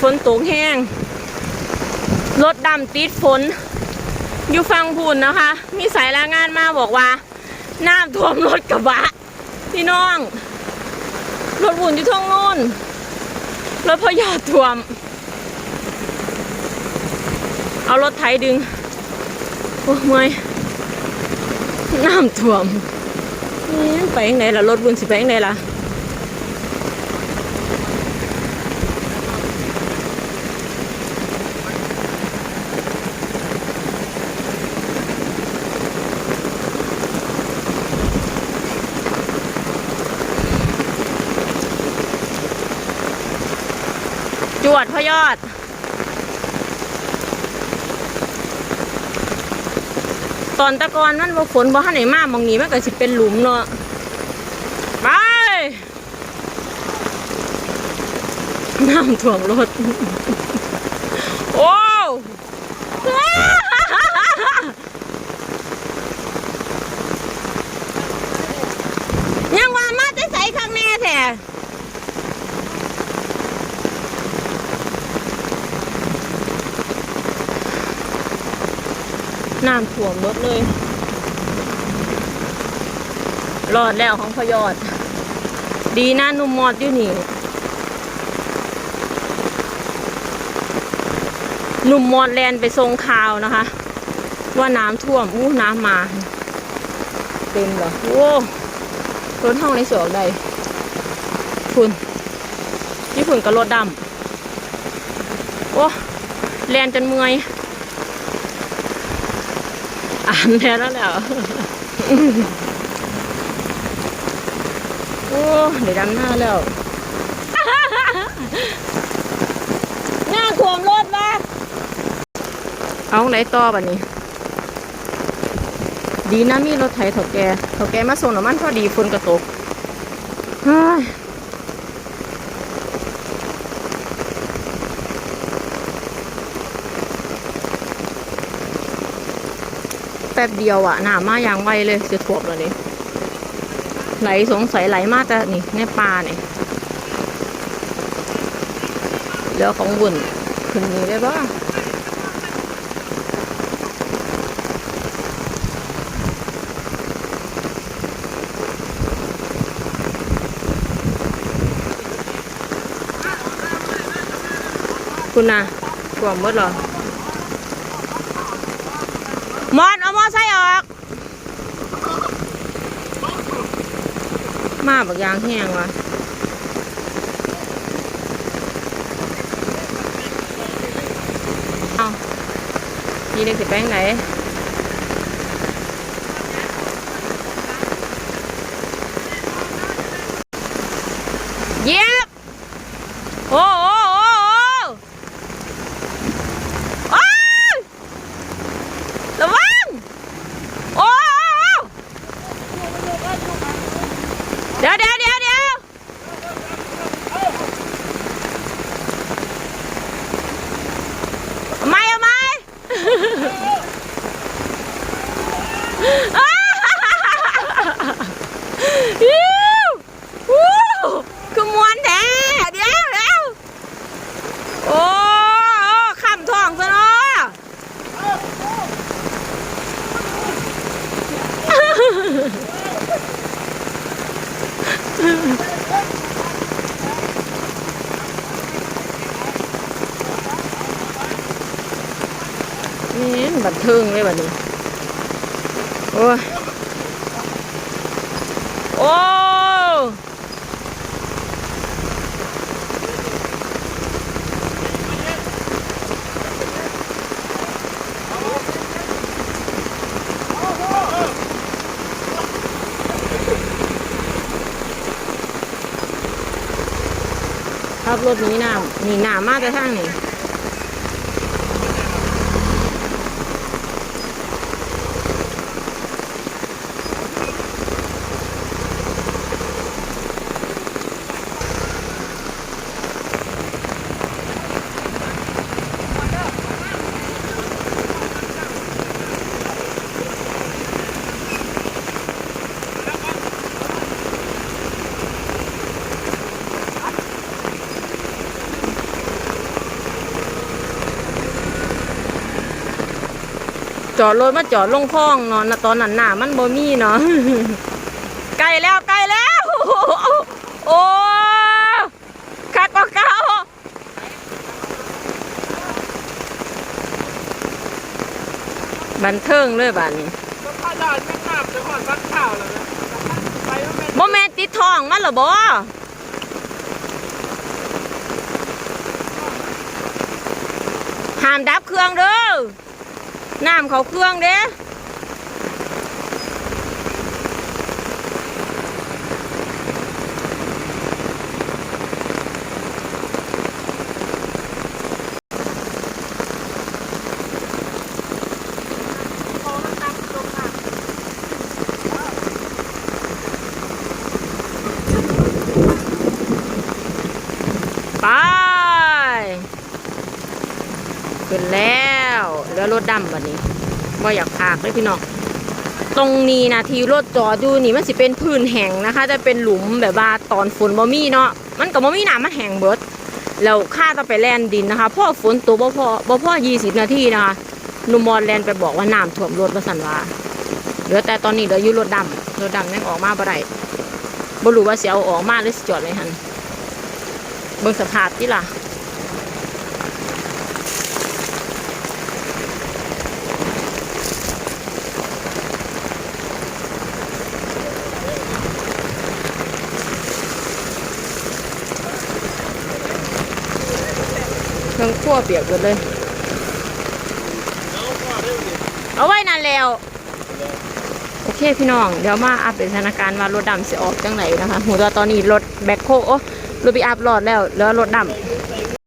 ฝนตกแห้ง รถดำติดฝน อยู่ฟังพูนนะคะ มีสายรายงานมาบอกว่า น้ำท่วมรถกระบะ พี่น้อง รถวุ่นอยู่ท่องโน่น รถพยาท่วม เอารถไถดึง โอ้ยเมื่อยน้ำท่วมนี่มันไปยังไงล่ะ รถวุ่นสิไปยังไงล่ะ จวดพยอด ตอนตะกอนมันบ่ฝนบ่ทันไหนมากมองนี้มันก็สิเป็นหลุมเนาะไปน้ำท่วมรถ โอ้ ยังว่ามาจะใส่ข้างแน่แท้ น้ำท่วมรถเลยรอดแล้วของพยอด ดีนะหนุ่มมอดอยู่นี่หนุ่มมอดแลนไปทรงข่าวนะคะ ว่าน้ำท่วมอู้น้ำมาเต็มเหรอโอ้รถห้องในสวนใดคุณญี่ปุ่นกับรถดำโอ้แลนจนเมื่อย อ่านแล้วนั่นแล้วโอ้เดี๋ยวดำหน้าแล้ว หน้าขวมรถมาเอาไหนต่อบัดนี้ ดีนะมีรถไถเถาแกเถาแกมาส่งน้ำมันพอดีฝนกระตกเฮ้ยแป๊บเดียวอะหนามาอย่างไวเลยจะท่วมแล้วนี่ไหลสงสัยไหลมาแต่นี่ในป่าเนี่เดี๋ยวของบุญขึ้นนี้ได้ปะคุณน่ะท่วมหมดเหรอ มอนเอามอไซค์ออก มาบักยางแห้งวะเอานี่เด็กสิแป้งไหนเย็บโอ้โอ้โอ้โอ้โอ้ยระวัง โอ้โอ้โอ้เดี๋ยวเดี๋ยวเดี๋ยวเดี๋ยวเอาไหม่เอาไหม่อิ๊ววู้คือมวนแท้เดี๋ยวเดี๋ยวโอ้โอ้ขำทองซะเนาะ นี่บันเทิงเลยบัดนี้ โอ้ย โอ้ ขับรถหนี้น้ำหนีน้ำมาแต่ทางนี้ จอดรถมาจอดลงคลองเนาะณตอนนั้นหน้ามันบ่มีเนาะใกล้แล้วใกล้แล้ว โอ้คักกว่าเก่าบันเทิงเลยบ้านนี้ก็พาดานแม่งน้ำจะหอนวัดข่าวแล้วนะไปว่าแม่นบ่แม่นติดทองมันเหรอบ่ห้ามดับเครื่องเด้อ น้ำเขาเครื่องเด้โตมันตามตรงน้ำไปขึ้นแล้ว ลือรถดำบัดนี้ว่าอยากพากเลยพี่น้องตรงนี้นะที่รถจอดอยู่นี่มันสิเป็นพื้นแห้งนะคะ จะเป็นหลุมแบบว่าตอนฝนบ่มีเนาะมันก็บ่มีน้ำมันแห้งเบิดแล้วค่าต้องไปแล่นดินนะคะพ่อฝนตัวบ่พอบ่พอ20นาทีนะคะหนุมมอนแลนไปบอกว่าน้ำท่วมรถว่าสันวาเหลือแต่ตอนนี้เหลืออยู่รถดำรถดำยังออกมาบ่ได้บ่รู้ว่าเสิเอาออกมาหรือจอดไว้หันเบิ่งสภาพติล่ะ ขั้วเปียกหมดเลย เอาไว้นานแล้ว โอเคพี่น้อง เดี๋ยวมาอัปเดตสถานการณ์ว่ารถดำสิออกจังไหนนะคะหูตัวตอนนี้รถแบ็คโคโอ้รถปีอัพรอดแล้ว แล้วรถดำ